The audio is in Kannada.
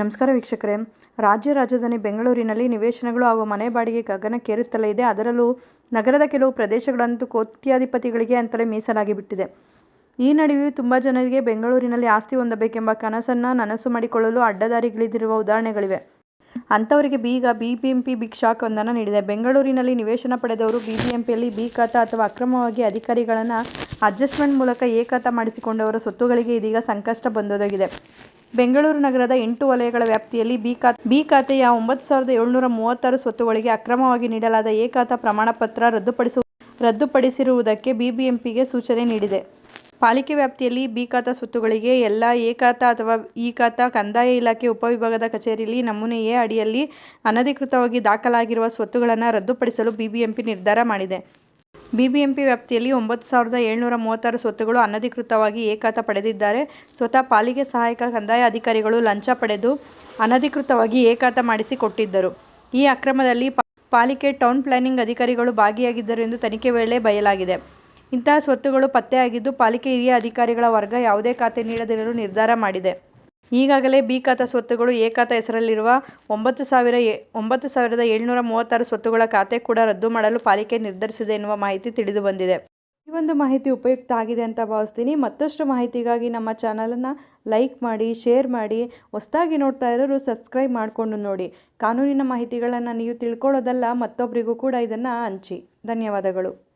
ನಮಸ್ಕಾರ ವೀಕ್ಷಕರೇ. ರಾಜ್ಯ ರಾಜಧಾನಿ ಬೆಂಗಳೂರಿನಲ್ಲಿ ನಿವೇಶನಗಳು ಹಾಗೂ ಮನೆ ಬಾಡಿಗೆ ಗಗನಕ್ಕೇರುತ್ತಲೇ ಇದೆ. ಅದರಲ್ಲೂ ನಗರದ ಕೆಲವು ಪ್ರದೇಶಗಳಂತೂ ಕೋಟ್ಯಾಧಿಪತಿಗಳಿಗೆ ಅಂತಲೇ ಮೀಸಲಾಗಿ ಬಿಟ್ಟಿದೆ. ಈ ನಡುವೆಯೂ ತುಂಬ ಜನರಿಗೆ ಬೆಂಗಳೂರಿನಲ್ಲಿ ಆಸ್ತಿ ಹೊಂದಬೇಕೆಂಬ ಕನಸನ್ನು ನನಸು ಮಾಡಿಕೊಳ್ಳಲು ಅಡ್ಡದಾರಿಗಿಳಿದಿರುವ ಉದಾಹರಣೆಗಳಿವೆ. ಅಂಥವರಿಗೆ ಬೀಗ, ಬಿಬಿಎಂಪಿ ಬಿಗ್ ಶಾಕ್ ಒಂದನ್ನು ನೀಡಿದೆ. ಬೆಂಗಳೂರಿನಲ್ಲಿ ನಿವೇಶನ ಪಡೆದವರು ಬಿಬಿಎಂಪಿಯಲ್ಲಿ ಬಿ ಖಾತ ಅಥವಾ ಅಕ್ರಮವಾಗಿ ಅಧಿಕಾರಿಗಳನ್ನು ಅಡ್ಜಸ್ಟ್ಮೆಂಟ್ ಮೂಲಕ ಎ ಖಾತ ಮಾಡಿಸಿಕೊಂಡವರ ಸ್ವತ್ತುಗಳಿಗೆ ಇದೀಗ ಸಂಕಷ್ಟ ಬಂದೊದಗಿದೆ. ಬೆಂಗಳೂರು ನಗರದ ಎಂಟು ವಲಯಗಳ ವ್ಯಾಪ್ತಿಯಲ್ಲಿ ಬಿ ಖಾತೆ ಬಿ ಖಾತೆಯ ಒಂಬತ್ತು ಸಾವಿರದ ಏಳುನೂರ ಮೂವತ್ತಾರು ಸ್ವತ್ತುಗಳಿಗೆ ಅಕ್ರಮವಾಗಿ ನೀಡಲಾದ ಎ ಪ್ರಮಾಣಪತ್ರ ರದ್ದುಪಡಿಸು, ರದ್ದುಪಡಿಸಿರುವುದಕ್ಕೆ ಬಿಬಿಎಂಪಿಗೆ ಸೂಚನೆ ನೀಡಿದೆ. ಪಾಲಿಕೆ ವ್ಯಾಪ್ತಿಯಲ್ಲಿ ಬಿ ಖಾತಾ ಸ್ವತ್ತುಗಳಿಗೆ ಎಲ್ಲ ಖಾತಾ ಅಥವಾ ಇ ಖಾತಾ ಕಂದಾಯ ಇಲಾಖೆ ಉಪವಿಭಾಗದ ಕಚೇರಿಯಲ್ಲಿ ನಮೂನೆ ಎ ಅಡಿಯಲ್ಲಿ ಅನಧಿಕೃತವಾಗಿ ದಾಖಲಾಗಿರುವ ಸ್ವತ್ತುಗಳನ್ನು ರದ್ದುಪಡಿಸಲು ಬಿಬಿಎಂಪಿ ನಿರ್ಧಾರ ಮಾಡಿದೆ. ಬಿಬಿಎಂಪಿ ವ್ಯಾಪ್ತಿಯಲ್ಲಿ ಒಂಬತ್ತು ಸಾವಿರದ ಏಳುನೂರ ಮೂವತ್ತಾರು ಸ್ವತ್ತುಗಳು ಅನಧಿಕೃತವಾಗಿ ಏಕತ ಪಡೆದಿದ್ದಾರೆ. ಸ್ವತಃ ಪಾಲಿಕೆ ಸಹಾಯಕ ಕಂದಾಯ ಅಧಿಕಾರಿಗಳು ಲಂಚ ಪಡೆದು ಅನಧಿಕೃತವಾಗಿ ಏಕಾತ ಮಾಡಿಸಿಕೊಟ್ಟಿದ್ದರು. ಮಾಡಿಸಿ ಕೊಟ್ಟಿದ್ದರು ಈ ಅಕ್ರಮದಲ್ಲಿ ಪಾಲಿಕೆ ಟೌನ್ ಪ್ಲಾನಿಂಗ್ ಅಧಿಕಾರಿಗಳು ಭಾಗಿಯಾಗಿದ್ದರು ಎಂದು ತನಿಖೆ ವೇಳೆ ಬಯಲಾಗಿದೆ. ಇಂತಹ ಸ್ವತ್ತುಗಳು ಪತ್ತೆಯಾಗಿದ್ದು ಪಾಲಿಕೆ ಹಿರಿಯ ಅಧಿಕಾರಿಗಳ ವರ್ಗ ಯಾವುದೇ ಖಾತೆ ನೀಡದಿರಲು ನಿರ್ಧಾರ ಮಾಡಿದೆ. ಈಗಾಗಲೇ ಬಿ ಖಾತಾ ಸ್ವತ್ತುಗಳು ಎ ಖಾತಾ ಹೆಸರಲ್ಲಿರುವ ಒಂಬತ್ತು ಸಾವಿರ ಒಂಬತ್ತು ಸಾವಿರದ ಏಳುನೂರ ಮೂವತ್ತಾರು ಸ್ವತ್ತುಗಳ ಖಾತೆ ಕೂಡ ರದ್ದು ಮಾಡಲು ಪಾಲಿಕೆ ನಿರ್ಧರಿಸಿದೆ ಎನ್ನುವ ಮಾಹಿತಿ ತಿಳಿದು ಬಂದಿದೆ. ಈ ಒಂದು ಮಾಹಿತಿ ಉಪಯುಕ್ತ ಆಗಿದೆ ಅಂತ ಭಾವಿಸ್ತೀನಿ. ಮತ್ತಷ್ಟು ಮಾಹಿತಿಗಾಗಿ ನಮ್ಮ ಚಾನಲನ್ನು ಲೈಕ್ ಮಾಡಿ, ಶೇರ್ ಮಾಡಿ, ಹೊಸದಾಗಿ ನೋಡ್ತಾ ಇರೋರು ಸಬ್ಸ್ಕ್ರೈಬ್ ಮಾಡಿಕೊಂಡು ನೋಡಿ. ಕಾನೂನಿನ ಮಾಹಿತಿಗಳನ್ನು ನೀವು ತಿಳ್ಕೊಳ್ಳೋದಲ್ಲ ಮತ್ತೊಬ್ಬರಿಗೂ ಕೂಡ ಇದನ್ನು ಹಂಚಿ. ಧನ್ಯವಾದಗಳು.